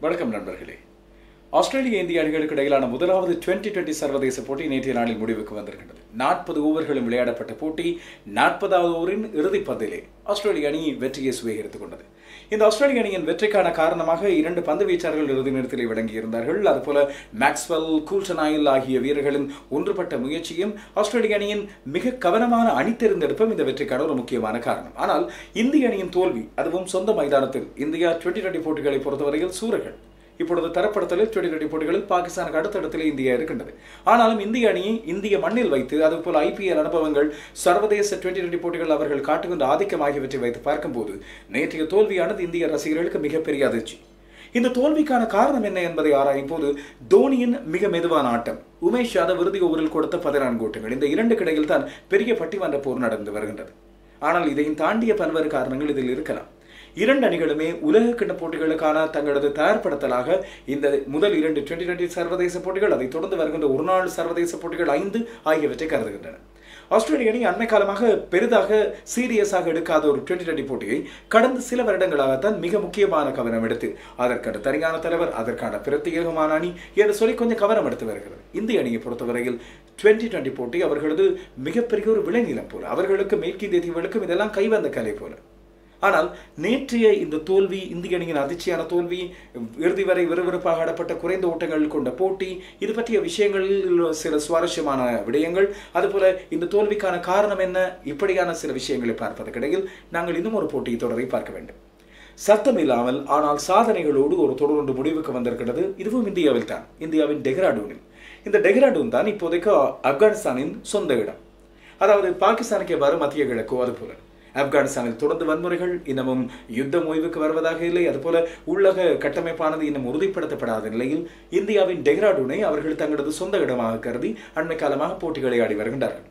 வணக்கம் நண்பர்களே. ஆஸ்திரேலிய இந்திய அணிகளுக்கு இடையிலான முதலாவது டுவெண்டி டுவெண்டி சர்வதேச போட்டி நேற்றைய நாளில் முடிவுக்கு வந்திருக்கின்றது. நாற்பது ஓவர்களும் விளையாடப்பட்ட போட்டி நாற்பதாவது ஓவரின் இறுதிப்பந்திலே ஆஸ்திரேலிய அணி வெற்றியை சுவீகரித்துக் கொண்டது. இந்த ஆஸ்திரேலிய அணியின் வெற்றிக்கான காரணமாக இரண்டு பந்து வீச்சாளர்கள் இறுதி நேரத்தில் வழங்கியிருந்தார்கள் அதுபோல மேக்ஸ்வெல் கூல்டனாயில் ஆகிய வீரர்களின் ஒன்றுபட்ட முயற்சியும் ஆஸ்திரேலிய அணியின் மிக கவனமான அணி தேர்ந்தெடுப்பும் இந்த வெற்றிக்கான ஒரு முக்கியமான காரணம். ஆனால் இந்திய அணியின் தோல்வி அதுவும் சொந்த மைதானத்தில் இந்தியா டுவெண்டி டுவெண்டி போட்டிகளை பொறுத்தவரையில் சூரர்கள் இப்பொழுது தரப்படுத்தலில் டுவெண்டி டுவெண்டி போட்டிகளில் பாகிஸ்தானுக்கு அடுத்த இடத்துல இந்தியா இருக்கின்றது. ஆனாலும் இந்திய அணியை இந்திய மண்ணில் வைத்து அதுபோல் ஐபிஎல் அனுபவங்கள் சர்வதேச டுவெண்டி டுவெண்டி போட்டிகள் அவர்கள் காட்டுகின்ற ஆதிக்கம் ஆகியவற்றை வைத்து பார்க்கும்போது நேற்றைய தோல்வியானது இந்திய ரசிகர்களுக்கு மிகப்பெரிய அதிர்ச்சி. இந்த தோல்விக்கான காரணம் என்ன என்பதை ஆராயும் போது தோனியின் மிக மெதுவான ஆட்டம் உமேஷ் யாதவ் இறுதி ஓவரில் கொடுத்த பதினான்கு ஓட்டங்கள் இந்த இரண்டு கிடையில் தான் பெரிய பட்டிமன்ற போர் நடந்து வருகின்றது. ஆனால் இதையும் தாண்டிய பல்வேறு காரணங்கள் இதில் இருக்கலாம். இரண்டு அணிகளுமே உலக கிண்ண போட்டிகளுக்கான தங்களது தயார்படுத்தலாக இந்த முதல் இரண்டு டுவெண்டி டுவெண்டி சர்வதேச போட்டிகள் அதைத் தொடர்ந்து வருகின்ற ஒரு நாள் சர்வதேச போட்டிகள் ஐந்து ஆகியவற்றை கருதுகின்றன. ஆஸ்திரேலிய அணி அண்மை காலமாக பெரிதாக சீரியஸாக எடுக்காத ஒரு டுவெண்டி டுவெண்டி போட்டியை கடந்த சில வருடங்களாகத்தான் மிக முக்கியமான கவனம் எடுத்து அதற்கான தனியான தலைவர் அதற்கான பிரத்யேகமான அணி என்று சொல்லி கொஞ்சம் கவனம் எடுத்து வருகிறது. இந்திய அணியை பொறுத்தவரையில் டுவெண்டி டுவெண்டி போட்டி அவர்களது மிகப்பெரிய ஒரு விளைநிலம் போல அவர்களுக்கு மேற்கிந்திய தீவுகளுக்கும் இதெல்லாம் கைவந்த கலை போல. ஆனால் நேற்றைய இந்த தோல்வி இந்திய அணியின் அதிர்ச்சியான தோல்வி இறுதி வரை விறுவிறுப்பாக ஆடப்பட்ட குறைந்த ஓட்டங்கள் கொண்ட போட்டி இது பற்றிய விஷயங்களில் சில சுவாரஸ்யமான விடயங்கள். அதுபோல இந்த தோல்விக்கான காரணம் என்ன? இப்படியான சில விஷயங்களை பார்ப்பதற்கிடையில் நாங்கள் இன்னும் ஒரு போட்டி தொடரை பார்க்க வேண்டும். சத்தம் இல்லாமல் ஆனால் சாதனைகளோடு ஒரு தொடர்ந்து முடிவுக்கு வந்திருக்கிறது. இதுவும் இந்தியாவில் தான் இந்தியாவின் டெஹ்ராடூனில். இந்த டெஹ்ராடூன் தான் இப்போதைக்கு ஆப்கானிஸ்தானின் சொந்த இடம். அதாவது பாகிஸ்தானுக்கு வரும் மத்திய கிழக்கோ அதுபோல. ஆப்கானிஸ்தானில் தொடர்ந்து வன்முறைகள் இன்னமும் யுத்தம் ஓய்வுக்கு வருவதாக இல்லை. அதுபோல உள்ளக கட்டமைப்பானது இன்னும் உறுதிப்படுத்தப்படாத நிலையில் இந்தியாவின் டெஹ்ராடூனை அவர்கள் தங்களது சொந்த இடமாக கருதி அண்மை காலமாக போட்டிகளை ஆடி வருகின்றார்கள்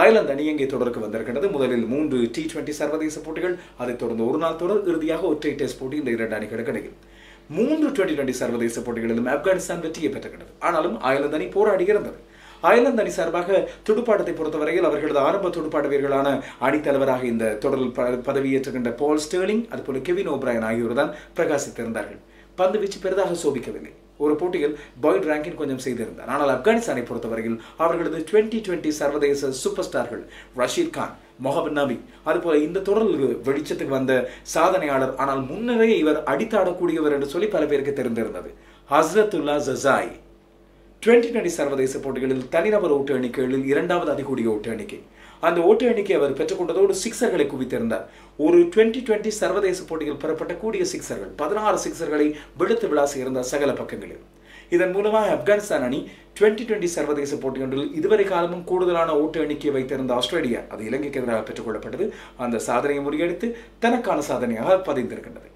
அயர்லாந்து அணி இங்கே தொடருக்கு வந்திருக்கின்றது. முதலில் மூன்று டி டுவெண்டி சர்வதேச போட்டிகள் அதைத் தொடர்ந்து ஒரு நாள் தொடர் இறுதியாக ஒற்றை டெஸ்ட் போட்டி இந்த இரண்டு அணிகளுக்கு இடையில். மூன்று டுவெண்டி டுவெண்டி சர்வதேச போட்டிகளிலும் ஆப்கானிஸ்தான் வெற்றியை பெற்றிருக்கிறது ஆனாலும் அயர்லாந்து அணி போராடி இருந்தது. அயர்லாந்து அணி சார்பாக துடுப்பாட்டத்தை பொறுத்தவரையில் அவர்களது ஆரம்ப துடுப்பாட்ட வீரர்களான அணித்தலைவராக இந்த தொடரில் பதவியேற்றுகின்ற பால் ஸ்டேர்லிங் அதுபோல கெவின் ஓப்ராயன் ஆகியோர் தான் பிரகாசித்திருந்தார்கள். பந்து வீச்சு பெரிதாக சோபிக்கவில்லை. ஒரு போட்டியில் பாய்ட் ரேங்கின் கொஞ்சம் செய்திருந்தார். ஆனால் ஆப்கானிஸ்தானை பொறுத்தவரையில் அவர்களது டுவெண்ட்டி டுவெண்ட்டி சர்வதேச சூப்பர் ஸ்டார்கள் ரஷீத் கான் மொஹமத் நபி அதுபோல இந்த தொடரில் வெளிச்சத்துக்கு வந்த சாதனையாளர் ஆனால் முன்னரே இவர் அடித்தாடக்கூடியவர் என்று சொல்லி பல பேருக்கு தெரிந்திருந்தது. ஹஸ்ரத்துல்லா ஜசாய் டுவெண்ட்டி டுவெண்ட்டி சர்வதேச போட்டிகளில் தனிநபர் ஓட்டு எண்ணிக்கைகளில் இரண்டாவது அதிகூடிய ஓட்டு எண்ணிக்கை. அந்த ஓட்டு எண்ணிக்கை அவர் பெற்றுக்கொண்டதோடு சிக்ஸர்களை குவித்திருந்தார். ஒரு டுவெண்ட்டி டுவெண்ட்டி சர்வதேச போட்டியில் பெறப்பட்ட கூடிய சிக்ஸர்கள் பதினாறு சிக்ஸர்களை விடுத்து விளாசி இருந்தார் சகல பக்கங்களில். இதன் மூலமாக ஆப்கானிஸ்தான் அணி டுவெண்ட்டி டுவெண்ட்டி சர்வதேச போட்டியொன்றில் இதுவரை காலமும் கூடுதலான ஓட்டு எண்ணிக்கையை வைத்திருந்த ஆஸ்திரேலியா அது இலங்கைக்கு எதிராக பெற்றுக்கொள்ளப்பட்டது அந்த சாதனையை முறியடித்து தனக்கான சாதனையாக பதிந்திருக்கின்றது.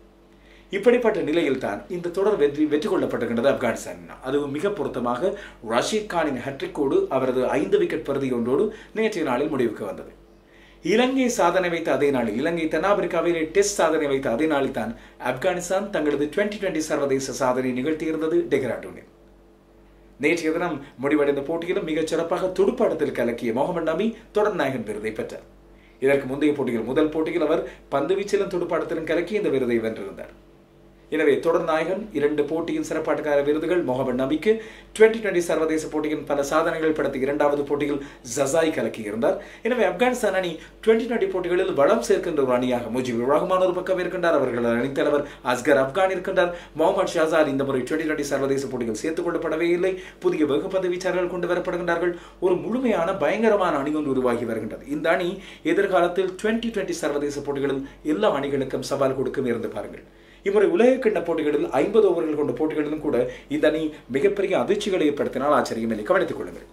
இப்படிப்பட்ட நிலையில் தான் இந்த தொடர் வெற்றி வெற்றி கொள்ளப்பட்டிருக்கின்றது ஆப்கானிஸ்தான். அதுவும் மிக பொருத்தமாக ரஷீத் கானின் ஹட்ரிக்கோடு அவரது ஐந்து விக்கெட் பருதி ஒன்றோடு நேற்றைய நாளில் முடிவுக்கு வந்தது. இலங்கை சாதனை வைத்த அதே நாளில் இலங்கை தென்னாப்பிரிக்காவிலே டெஸ்ட் சாதனை வைத்த அதே நாளில் தான் ஆப்கானிஸ்தான் தங்களது டுவெண்ட்டி டுவெண்ட்டி சர்வதேச சாதனை நிகழ்த்தியிருந்தது டெஹ்ராடூனில். நேற்றைய தினம் முடிவடைந்த போட்டியிலும் மிகச் சிறப்பாக துடுப்பாட்டத்தில் கலக்கிய முகமது நபி தொடர் நாயகன் விருதை பெற்றார். இதற்கு முந்தைய போட்டியில் முதல் போட்டியில் அவர் பந்து வீச்சிலும் துடுப்பாட்டத்திலும் கலக்கி இந்த விருதை வென்றிருந்தார். எனவே தொடர் நாயகன் இரண்டு போட்டியின் சிறப்பாட்டுக்கார விருதுகள் முகமது நபிக்கு டுவெண்ட்டி டுவெண்ட்டி சர்வதேச போட்டியின் பல சாதனைகள் படுத்த இரண்டாவது போட்டியில் ஜசாய் கலக்கியிருந்தார். எனவே ஆப்கானிஸ்தான் அணி டுவெண்டி டுவெண்டி போட்டிகளில் வளம் சேர்க்கின்ற ஒரு அணியாக முஜிபுர் ரஹ்மான் ஒரு பக்கம் இருக்கின்றார் அவர்கள் அணித்தலைவர் அஸ்கர் ஆப்கான் இருக்கின்றார். முகமது ஷாசார் இந்த முறை டுவெண்ட்டி டுவெண்ட்டி சர்வதேச போட்டிகள் சேர்த்துக் கொள்ளப்படவே இல்லை. புதிய வெகுப்பந்து வீச்சாளர்கள் கொண்டு வரப்படுகின்றார்கள். ஒரு முழுமையான பயங்கரமான அணி ஒன்று உருவாகி வருகின்றது. இந்த அணி எதிர்காலத்தில் டுவெண்ட்டி டுவெண்டி சர்வதேச போட்டிகளில் எல்லா அணிகளுக்கும் சவால் கொடுக்கும் இருந்து பாருங்கள். இம்முறை உலக கிண்ண போட்டிகளில் ஐம்பது ஓவர்கள் கொண்ட போட்டிகளிலும் கூட இந்த அணி மிகப்பெரிய அதிர்ச்சிகளை ஏற்படுத்தினால் ஆச்சரியமில்லை கவனித்துக் கொள்ளுங்கள்.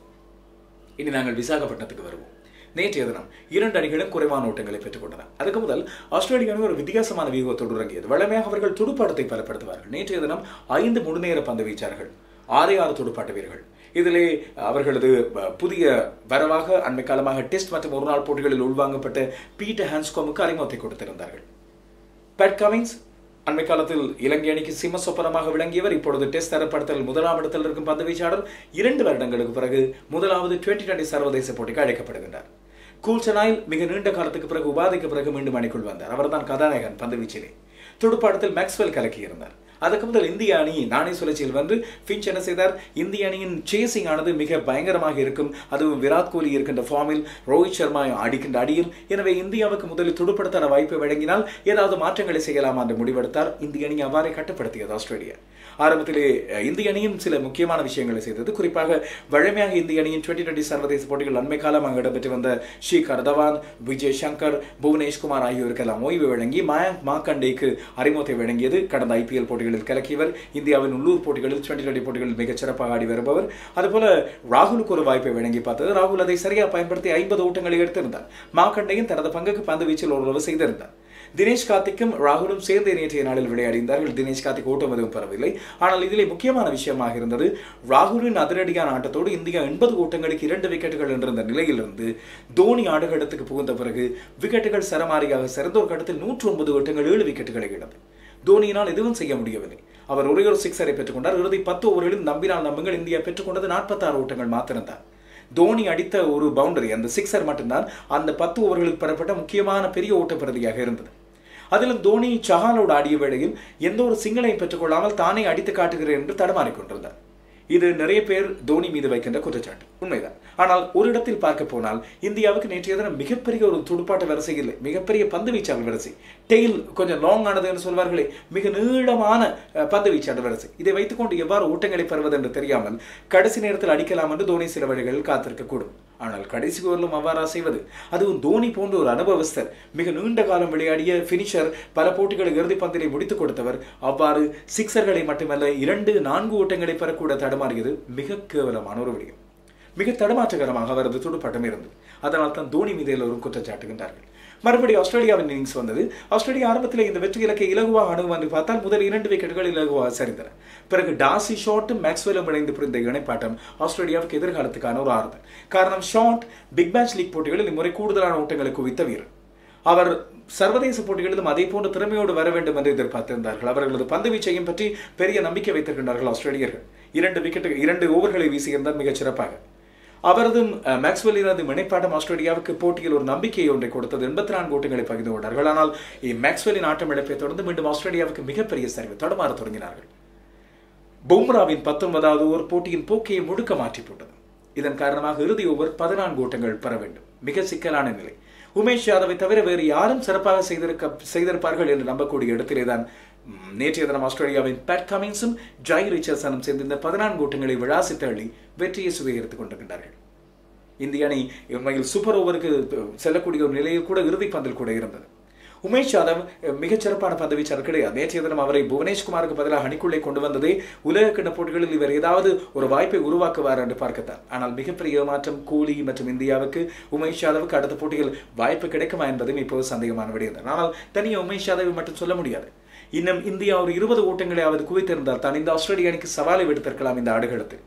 இனி நாங்கள் விசாகப்பட்டினத்துக்கு வருவோம். நேற்றைய தினம் இரண்டு அணிகளும் குறைவான ஓட்டங்களை பெற்றுக் கொண்டன. அதுக்கு முதல் ஆஸ்திரேலிய அணி ஒரு வித்தியாசமான வியூகத்தோடு இறங்கியது. வழமையாக அவர்கள் துடுப்பாட்டத்தை பலப்படுத்துவார்கள். நேற்றைய தினம் ஐந்து முழுநேர பந்து வீச்சார்கள். ஆறே ஆறு துடுப்பாட்ட வீரர்கள். இதிலே அவர்களது புதிய வரவாக அண்மை காலமாக டெஸ்ட் மற்றும் ஒரு நாள் போட்டிகளில் உள்வாங்கப்பட்ட பீட்டர் ஹான்ஸ்கோமுக்கு அறிமுகத்தை கொடுத்திருந்தார்கள். பேட் கமின்ஸ் அண்மை காலத்தில் இலங்கை அணிக்கு சிம்ம சொப்பனமாக விளங்கியவர் இப்பொழுது டெஸ்ட் தரப்படுத்தல் முதலாம் இடத்தில் இருக்கும் பந்து வீச்சாளர் இரண்டு வருடங்களுக்கு பிறகு முதலாவது டுவெண்ட்டி டுவெண்ட்டி சர்வதேச போட்டிக்கு அழைக்கப்படுகின்றார். கூல்சனாயில் மிக நீண்ட காலத்துக்கு பிறகு உபாதைக்கு பிறகு மீண்டும் அணிக்குள் வந்தார். அவர்தான் கதாநாயகன் பந்து வீச்சிலே. துடுப்பாட்டத்தில் மேக்ஸ்வெல் கலக்கியிருந்தார். அதுக்கு முதல் இந்திய அணி நாணய சுழற்சியில் வந்து ஃபின்ச் என்ன செய்தார்? இந்திய அணியின் சேசிங் ஆனது மிக பயங்கரமாக இருக்கும். அதுவும் விராட் கோலி இருக்கின்ற ஃபார்மில் ரோஹித் சர்மா அடிக்கின்ற அடியில். எனவே இந்தியாவுக்கு முதலில் துடுப்படுத்தான வாய்ப்பை வழங்கினால் ஏதாவது மாற்றங்களை செய்யலாமா என்று முடிவெடுத்தார். இந்திய அணி அவ்வாறே கட்டுப்படுத்தியது ஆஸ்திரேலியா. ஆரம்பத்திலே இந்திய அணியும் சில முக்கியமான விஷயங்களை செய்தது. குறிப்பாக வழமையாக இந்திய அணியின் டுவெண்ட்டி டுவெண்ட்டி சர்வதேச போட்டிகள் அண்மை காலமாக இடம்பெற்று வந்த ஷிகர் தவான் விஜய் சங்கர் புவனேஷ்குமார் ஆகியோருக்கெல்லாம் ஓய்வு வழங்கி மயங்க் மாக்கண்டேக்கு அறிமுகத்தை வழங்கியது. கடந்த ஐபிஎல் போட்டிகள் போட்டிகளில் கலக்கியவர் இந்தியாவின் உள்ளூர் போட்டிகளில் டுவெண்டி டுவெண்டி போட்டிகளில் மிகச்சிறப்பாக ஆடி வருபவர். அதுபோல ராகுலுக்கு ஒரு வாய்ப்பை வழங்கி பார்த்தது. ராகுல் அதை சரியாக பயன்படுத்தி ஐம்பது ஓட்டங்களை எடுத்திருந்தார். மார்க்கண்டையும் தனது பங்குக்கு பந்து வீச்சில் ஓரளவு செய்திருந்தார். தினேஷ் கார்த்திக்கும் ராகுலும் சேர்ந்து நேற்றைய நாளில் விளையாடினார்கள் தினேஷ் கார்த்திக் ஓட்டம் எதுவும் பெறவில்லை ஆனால் இதிலே முக்கியமான விஷயமாக இருந்தது ராகுலின் அதிரடியான ஆட்டத்தோடு இந்தியா எண்பது ஓட்டங்களுக்கு இரண்டு விக்கெட்டுகள் என்றிருந்த நிலையிலிருந்து தோனி ஆடுகளத்துக்கு புகுந்த பிறகு விக்கெட்டுகள் சரமாரியாக சிறந்த ஒரு கட்டத்தில் நூற்று ஒன்பது ஓட்டங்கள் ஏழு விக்கெட்டுகளை இழந்தது. தோனியினால் எதுவும் செய்ய முடியவில்லை. அவர் ஒரே ஒரு சிக்ஸரை பெற்றுக்கொண்டார். இறுதி பத்து ஓவர்களில் நம்பினால் நம்புங்கள் இந்தியா பெற்றுக்கொண்டது நாற்பத்தாறு ஓட்டங்கள் மாத்திரம்தான். தோனி அடித்த ஒரு பவுண்டரி அந்த சிக்ஸர் மட்டும்தான் அந்த பத்து ஓவர்களுக்கு பெறப்பட்ட முக்கியமான பெரிய ஓட்டப்பிரதியாக இருந்தது. அதிலும் தோனி சஹாலோடு ஆடிய வேளையில் எந்த ஒரு சிங்களையும் பெற்றுக்கொள்ளாமல் தானே அடித்து காட்டுகிறேன் என்று தடமாறிக்கொண்டிருந்தார் இது நிறைய பேர் தோனி மீது வைக்கின்ற குற்றச்சாட்டு. உண்மைதான். ஆனால் ஒரு இடத்தில் பார்க்க போனால் இந்தியாவுக்கு நேற்றைய தினம் மிகப்பெரிய ஒரு துடுப்பாட்ட வரிசை இல்லை. மிகப்பெரிய பந்து வீச்சாளர் வரிசை. டெயில் கொஞ்சம் லாங் ஆனது என்று சொல்வார்களே மிக நீளமான பந்து வீச்சாளர் வரிசை. இதை வைத்துக்கொண்டு எவ்வாறு ஊட்டங்களை பெறுவது என்று தெரியாமல் கடைசி நேரத்தில் அடிக்கலாம் என்று தோனி சில வழிகளில் காத்திருக்கக்கூடும். ஆனால் கடைசி ஓவரிலும் அவ்வாறா செய்வது? அதுவும் தோனி போன்ற ஒரு அனுபவஸ்தர் மிக நீண்ட காலம் விளையாடிய பினிஷர் பல போட்டிகளை இறுதி பந்திலை முடித்துக் கொடுத்தவர் அவ்வாறு சிக்சர்களை மட்டுமல்ல இரண்டு நான்கு ஓட்டங்களை பெறக்கூட தடமாறியது மிக கேவலமான ஒரு விடயம். மிக தடமாற்றகரமாக அவரது துடுப்பாட்டம் இருந்தது. அதனால் தான் தோனி மீது எல்லோரும் குற்றச்சாட்டுகின்றார்கள் மறுபடியும் ஆஸ்திரேலியாவின் இன்னிங்ஸ் வந்தது. ஆஸ்திரேலியா ஆரம்பத்தில் இந்த வெற்றி இலக்கை இலகுவாக அணுகும் பார்த்தால் முதல் இரண்டு விக்கெட்டுகள் இலகுவாக சரிந்தன. பிறகு டாசி ஷாட்டும் மேக்ஸ்வெலும் இணைந்து புரிந்த இணைப்பாட்டம் ஆஸ்திரேலியாவுக்கு எதிர்காலத்துக்கான ஒரு ஆறுதல். காரணம் ஷாட் பிக் பேட்ச் லீக் போட்டிகளில் இம்முறை கூடுதலான ஓட்டங்களை குவித்த வீரர். அவர் சர்வதேச போட்டிகளிலும் அதே போன்ற திறமையோடு வர வேண்டும் என்று எதிர்பார்த்திருந்தார்கள். அவர்களது பந்து வீச்சையும் பற்றி பெரிய நம்பிக்கை வைத்திருக்கின்றார்கள் ஆஸ்திரேலியர்கள். இரண்டு விக்கெட்டு இரண்டு ஓவர்களை வீசியிருந்தால் மிகச் சிறப்பாக. அவரதும் அஹ், மேக்ஸ்வெல்லினதும் இணைப்பாட்டம் ஆஸ்திரேலியாவுக்கு போட்டியில் ஒரு நம்பிக்கையை ஒன்றை கொடுத்தது. எண்பத்தி நான்கு ஓட்டங்களை பகிர்ந்து கொண்டார்கள் ஆனால் மேக்ஸ்வெல்லின் ஆட்டம் இழப்பை தொடர்ந்து மீண்டும் ஆஸ்திரேலியாவுக்கு மிகப்பெரிய சரிவு தொடமாற தொடங்கினார்கள். பும்ராவின் பத்தொன்பதாவது ஓவர் போட்டியின் போக்கையை முழுக்க மாற்றி போட்டது இதன் காரணமாக இறுதி ஓவர் பதினான்கு ஓட்டங்கள் பெற வேண்டும். மிக சிக்கலான நிலை. உமேஷ் யாதவை தவிர வேறு யாரும் சிறப்பாக செய்திருக்க செய்திருப்பார்கள் என்று நம்பக்கூடிய இடத்திலேதான் நேற்றைய தினம் ஆஸ்திரேலியாவின் பேட் கமின்ஸும் ஜாய் ரிச்சர்சனும் சேர்ந்து இந்த பதினான்கு ஓட்டங்களை விளாசி தள்ளி வெற்றியை சுவீகரித்துக் கொண்டிருக்கின்றார்கள். இந்திய அணி உண்மையில் சூப்பர் ஓவருக்கு செல்லக்கூடிய ஒரு நிலையில் கூட இறுதி பந்தில் கூட இருந்தது. உமேஷ் யாதவ் மிகச்சிறப்பான மிகச் பந்து வீச்சாளர் கிடையாது. நேற்றைய தினம் அவரை புவனேஷ்குமாருக்கு பதிலாக அணிக்குள்ளே கொண்டு வந்ததே உலக கிண்ண போட்டிகளில் இவர் ஏதாவது ஒரு வாய்ப்பை உருவாக்குவார் என்று பார்க்கத்தான். ஆனால் மிகப்பெரிய ஏமாற்றம் கூலி மற்றும் இந்தியாவுக்கு உமேஷ் யாதவுக்கு அடுத்த போட்டியில் வாய்ப்பு கிடைக்குமா என்பதும் இப்போது சந்தேகமான விடயம் ஆனால் தனியாக உமேஷ் யாதவை மட்டும் சொல்ல முடியாது. இன்னும் இந்தியா ஒரு இருபது ஓட்டங்களையாவது குவித்திருந்தால் தான் இந்த ஆஸ்திரேலிய அணிக்கு சவாலை விடுத்திருக்கலாம் இந்த ஆடுகளத்தில்.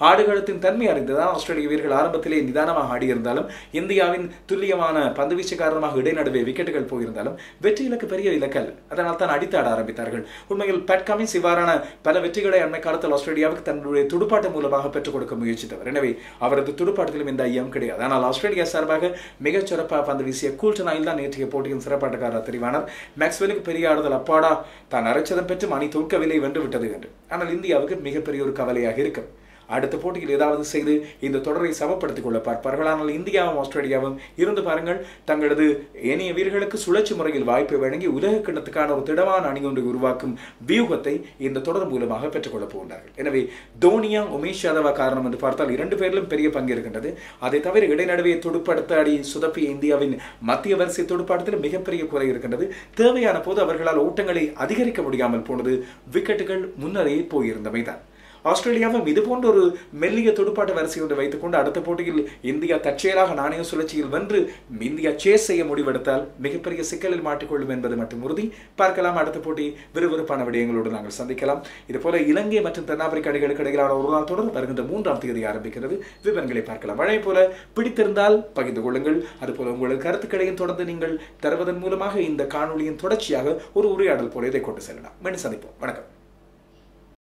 ஆடுகளத்தின் தன்மை அறிந்துதான் ஆஸ்திரேலிய வீரர்கள் ஆரம்பத்திலே நிதானமாக ஆடியிருந்தாலும் இந்தியாவின் துல்லியமான பந்துவீச்சு காரணமாக இடைநடுவே விக்கெட்டுகள் போயிருந்தாலும் வெற்றி இலக்கு பெரிய இலக்கல். அதனால் தான் அடித்தாட ஆரம்பித்தார்கள். உண்மையில் பேட் கமின்ஸ் இவ்வாறான பல வெற்றிகளை அண்மை காலத்தில் ஆஸ்திரேலியாவுக்கு தன்னுடைய துடுப்பாட்டம் மூலமாக பெற்றுக் கொடுக்க முயற்சித்தவர். எனவே அவரது துடுப்பாட்டத்திலும் இந்த ஐயம் கிடையாது. ஆனால் ஆஸ்திரேலியா சார்பாக மிகச் சிறப்பாக பந்து வீசிய கூல்டன் ஆயில் தான் நேற்றைய போட்டியின் சிறப்பாட்டக்காரர் தெரிவானார். மேக்ஸ்வெலுக்கு பெரிய ஆடுதல் அப்பாடா தான் அரைச்சதம் பெற்று அணி தோற்கவில்லை வென்று விட்டது என்று. ஆனால் இந்தியாவுக்கு மிகப்பெரிய ஒரு கவலையாக இருக்கும். அடுத்த போட்டியில் ஏதாவது செய்து இந்த தொடரை சமப்படுத்திக் கொள்ள பார்ப்பார்கள். ஆனால் இந்தியாவும் ஆஸ்திரேலியாவும் இருந்து பாருங்கள் தங்களது ஏனைய வீரர்களுக்கு சுழற்சி முறையில் வாய்ப்பை வழங்கி உலக கிண்ணத்துக்கான ஒரு திடமான அணி ஒன்றை உருவாக்கும் வியூகத்தை இந்த தொடர் மூலமாக பெற்றுக்கொள்ளப் போகின்றார்கள். எனவே தோனியா உமேஷ் யாதவா காரணம் என்று பார்த்தால் இரண்டு பேரிலும் பெரிய பங்கு இருக்கின்றது. அதை தவிர இடைநடுவே துடுப்படுத்த அடி சுதப்பிய இந்தியாவின் மத்திய வரிசை துடுப்பாட்டத்தில் மிகப்பெரிய குறை இருக்கின்றது. தேவையான போது அவர்களால் ஓட்டங்களை அதிகரிக்க முடியாமல் போனது. விக்கெட்டுகள் முன்னரே போயிருந்தமைதான். ஆஸ்திரேலியாவும் இது போன்ற ஒரு மெல்லிய துடுப்பாட்ட வரிசை ஒன்று வைத்துக்கொண்டு அடுத்த போட்டியில் இந்தியா தற்செயலாக நாணய சுழற்சியில் வென்று இந்தியா சேஸ் செய்ய முடிவெடுத்தால் மிகப்பெரிய சிக்கலில் மாட்டிக்கொள்ளும் என்பது மட்டும் உறுதி. பார்க்கலாம் அடுத்த போட்டி விறுவிறுப்பான விடயங்களோடு நாங்கள் சந்திக்கலாம். இதுபோல இலங்கை மற்றும் தென்னாப்பிரிக்க அணிகளுக்கு இடையிலான ஒரு நாள் தொடர் வருகின்ற மூன்றாம் தேதி ஆரம்பிக்கிறது. விவரங்களை பார்க்கலாம். மழை போல பிடித்திருந்தால் பகிர்ந்து கொள்ளுங்கள். அதுபோல உங்களது கருத்துக்களையும் தொடர்ந்து நீங்கள் தருவதன் மூலமாக இந்த காணொளியின் தொடர்ச்சியாக ஒரு உரையாடல் போல இதை கொண்டு செல்லலாம். மீண்டும் சந்திப்போம். வணக்கம்.